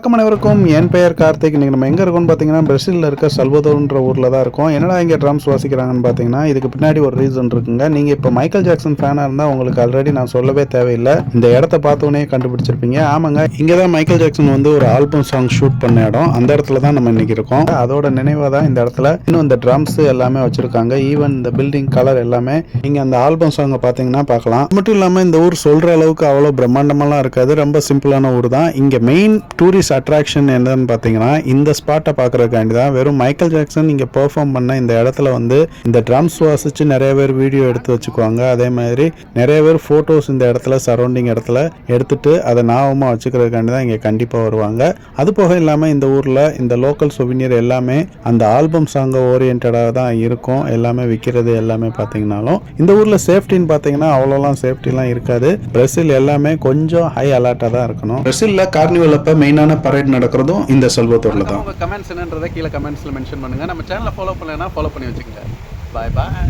வணக்கம் அனைவருக்கும். என் பெயர் கார்த்திக். இன்னைக்கு நம்ம எங்கே இருக்கோம்னு பார்த்தீங்கன்னா பிரசிலில் இருக்க சல்வதோன்ற ஊரில் தான் இருக்கோம். என்னடா இங்கே ட்ரம்ஸ் வாசிக்கிறாங்கன்னு பார்த்தீங்கன்னா இதுக்கு பின்னாடி ஒரு ரீசன் இருக்குங்க. நீங்கள் இப்போ மைக்கேல் ஜாக்சன் ஃபேனாக இருந்தால் உங்களுக்கு ஆல்ரெடி நான் சொல்லவே தேவையில்லை. இந்த இடத்த பார்த்தோன்னே கண்டுபிடிச்சிருப்பீங்க. ஆமாங்க இங்கே தான் மைக்கேல் ஜாக்சன் வந்து ஒரு ஆல்பம் சாங் ஷூட் பண்ண இடம். அந்த இடத்துல தான் நம்ம இன்னைக்கு இருக்கோம். அதோட நினைவாக தான் இந்த இடத்துல இன்னும் இந்த ட்ரம்ஸ் எல்லாமே வச்சிருக்காங்க. ஈவன் இந்த பில்டிங் கலர் எல்லாமே. நீங்கள் அந்த ஆல்பம் சாங்கை பார்த்தீங்கன்னா பார்க்கலாம் அது மட்டும் இல்லாமல் இந்த ஊர் சொல்கிற அளவுக்கு அவ்வளோ பிரம்மாண்டமெல்லாம் இருக்காது. ரொம்ப சிம்பிளான ஊர் தான். இங்கே மெயின் டூரிஸ்ட் அட்ராக்ஷன் என்னன்னு பார்த்தீங்கன்னா இந்த ஸ்பாட்டை பார்க்கறதுக்காண்டி தான். வெறும் மைக்கேல் ஜாக்சன் இங்கே பெர்ஃபார்ம் பண்ண இந்த இடத்துல வந்து இந்த ட்ரம்ஸ் வாசித்து நிறைய பேர் வீடியோ எடுத்து வச்சுக்குவாங்க. அதே மாதிரி நிறைய பேர் ஃபோட்டோஸ் இந்த இடத்துல சரௌண்டிங் இடத்துல எடுத்துட்டு அதை ஞாபகமாக வச்சுக்கிறதுக்காண்டி தான் இங்கே கண்டிப்பாக வருவாங்க. அது போக இல்லாமல் இந்த ஊரில் இந்த லோக்கல் சொவினியர் எல்லாமே அந்த ஆல்பம் சாங்கை ஓரியன்டாக தான் இருக்கும். எல்லாமே விற்கிறது எல்லாமே பார்த்தீங்கனாலும் இந்த ஊரில் சேஃப்டின்னு பார்த்தீங்கன்னா அவ்வளோலாம் சேஃப்டிலாம் இருக்காது. பிரசில் எல்லாமே கொஞ்சம் ஹை அலர்ட்டாக தான் இருக்கணும். பிரசிலில் கார்னிவல் அப்போ மெயினான பரேட் நடக்கிறதும் இந்த செல்வத்தூரில் தான். கமெண்ட்ஸ் என்னன்றதை கீழே கமெண்ட்ஸில் மென்ஷன் பண்ணுங்கள் நம்ம சேனலை ஃபாலோ பண்ணலைன்னா ஃபாலோ பண்ணி வச்சுக்கோங்க. பாய் பாய்